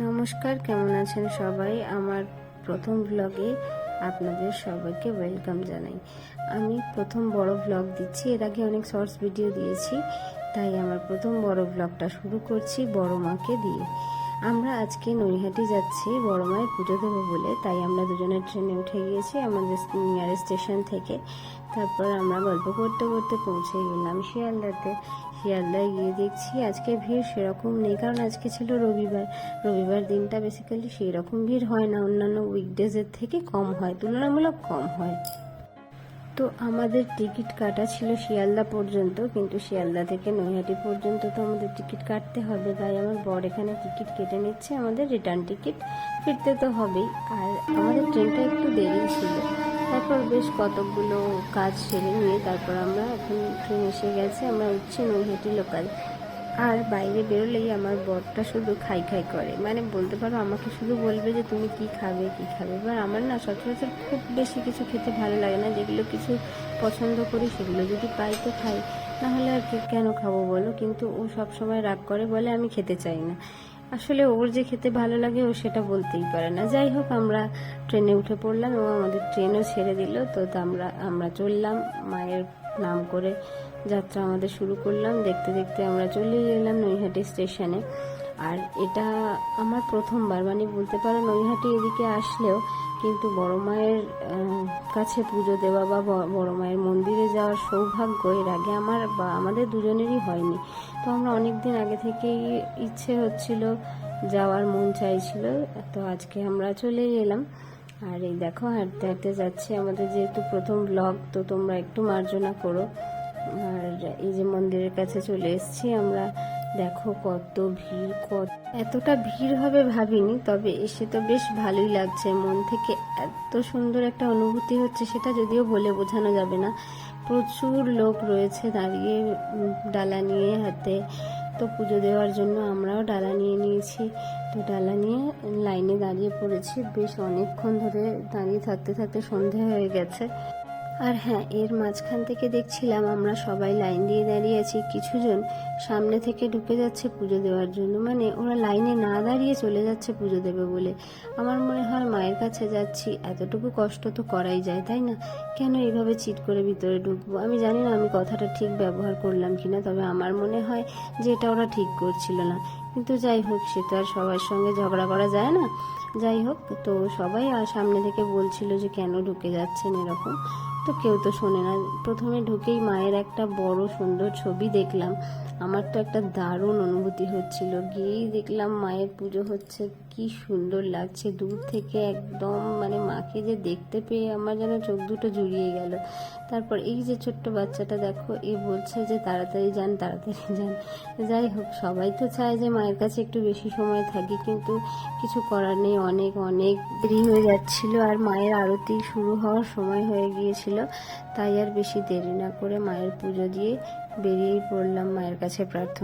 নমস্কার, কেমন আছেন সবাই? আমার প্রথম ব্লগে আপনাদের সবাইকে ওয়েলকাম জানাই। আমি প্রথম বড় ব্লগ দিচ্ছি, এর আগে অনেক শর্টস ভিডিও দিয়েছি, তাই আমার প্রথম বড় ব্লগটা শুরু করছি বড় মাকে দিয়ে। আমরা আজকে নৈহাটি যাচ্ছি, বড় মায়ের পুজো দেবো বলে, তাই আমরা দুজনে ট্রেনে উঠে গিয়েছি আমাদের নিয়ারেস্ট স্টেশন থেকে। তারপর আমরা গল্প করতে করতে পৌঁছে গেলাম শিয়ালদাতে। শিয়ালদায় গিয়ে দেখছি আজকে ভিড় সেরকম নেই, কারণ আজকে ছিল রবিবার। রবিবার দিনটা বেসিক্যালি সেই রকম ভিড় হয় না, অন্যান্য উইকডেজের থেকে কম হয়, তুলনামূলক কম হয়। তো আমাদের টিকিট কাটা ছিল শিয়ালদা পর্যন্ত, কিন্তু শিয়ালদা থেকে নৈহাটি পর্যন্ত তো আমাদের টিকিট কাটতে হবে, তাই আমার বর এখানে টিকিট কেটে নিচ্ছে, আমাদের রিটার্ন টিকিট ফিরতে তো হবেই। আর আমাদের ট্রেনটা একটু দেরি ছিল। তারপর বেশ কতকগুলো কাজ সেরে নিয়ে তারপর আমরা এখন ট্রেন এসে গেছে, আমরা উঠছি নৈহাটি লোকাল আর বাইরে বেরোলেই আমার বরটা শুধু খাই খাই করে। মানে বলতে পারো, আমাকে শুধু বলবে যে তুমি কি খাবে কি খাবে। এবার আমার না সচরাচর খুব বেশি কিছু খেতে ভালো লাগে না। যেগুলো কিছু পছন্দ করি সেগুলো যদি পাই তো খাই। না হলে আর কেন খাব বলো? কিন্তু ও সব সময় রাগ করে বলে, আমি খেতে চাই না। আসলে ওর যে খেতে ভালো লাগে ও সেটা বলতেই পারে না। যাই হোক, আমরা ট্রেনে উঠে পড়লাম এবং আমাদের ট্রেনও ছেড়ে দিল। তো আমরা আমরা চললাম, মায়ের নাম করে যাত্রা আমাদের শুরু করলাম। দেখতে দেখতে আমরা চলে এলাম নৈহাটি স্টেশনে। আর এটা আমার প্রথমবার মানে বলতে পারো নৈহাটি এদিকে আসলেও কিন্তু বড় মায়ের কাছে পুজো দেওয়া বা, বড় মায়ের যাওয়ার সৌভাগ্য এর আগে আমার বা আমাদের দুজনেরই হয়নি। তো আমরা অনেক দিন আগে থেকেই ইচ্ছে হচ্ছিল, যাওয়ার মন চাইছিল, তো আজকে আমরা চলে এলাম। আর এই দেখো, হাঁটতে হাঁটতে যাচ্ছি। আমাদের যেহেতু প্রথম ব্লগ তো তোমরা একটু মার্জনা করো। আর এই যে মন্দিরের কাছে চলে এসেছি আমরা। দেখো কত ভিড়, কত এতটা ভিড় হবে ভাবিনি, তবে এসে তো বেশ ভালোই লাগছে। মন থেকে এত সুন্দর একটা অনুভূতি হচ্ছে, সেটা যদিও বলে বোঝানো যাবে না। প্রচুর লোক রয়েছে দাঁড়িয়ে ডালা নিয়ে হাতে। তো পুজো দেওয়ার জন্য আমরাও ডালা নিয়ে নিয়েছি। তো ডালা নিয়ে লাইনে দাঁড়িয়ে পড়েছি। বেশ অনেকক্ষণ ধরে দাঁড়িয়ে থাকতে থাকতে সন্ধে হয়ে গেছে। আর হ্যাঁ এর মাঝখান থেকে দেখছিলাম আমরা সবাই লাইন দিয়ে দাঁড়িয়ে আছি। কিছুজন সামনে থেকে ঢুকে যাচ্ছে পুজো দেওয়ার জন্য। মানে ওরা লাইনে না দাঁড়িয়ে চলে যাচ্ছে পুজো দেবে বলে। আমার মনে হয় মায়ের কাছে যাচ্ছি, এতটুকু কষ্ট তো করাই যায়, তাই না? কেন এইভাবে চিট করে ভিতরে ঢুকবো? আমি জানি না আমি কথাটা ঠিক ব্যবহার করলাম কিনা, তবে আমার মনে হয় যে এটা ওরা ঠিক করছিল না। কিন্তু যাই হোক, সে তো আর সবার সঙ্গে ঝগড়া করা যায় না। যাই হোক, তো সবাই আর সামনে থেকে বলছিল যে কেন ঢুকে যাচ্ছেন এরকম। তো কেউ তো শোনে না। প্রথমে ঢুকেই মায়ের একটা বড় সুন্দর ছবি দেখলাম। আমার তো একটা দারুণ অনুভূতি হচ্ছিল। গিয়েই দেখলাম মায়ের পুজো হচ্ছে কি সুন্দর লাগছে। দূর থেকে একদম মানে মাকে যে দেখতে পেয়ে আমার যেন চোখ দুটো জুড়িয়ে গেল। তারপর এই যে ছোট্ট বাচ্চাটা দেখো, এ বলছে যে তাড়াতাড়ি যান তাড়াতাড়ি যান। যাই হোক, সবাই তো চায় যে মায়ের কাছে একটু বেশি সময় থাকি, কিন্তু কিছু করার নেই। অনেক অনেক দেরি হয়ে যাচ্ছিল আর মায়ের আরতি শুরু হওয়ার সময় হয়ে গিয়েছিল। তাই আর বেশি দেরি না করে মায়ের পুজো দিয়ে বেরিয়েই পড়লাম মায়ের কাছে প্রার্থনা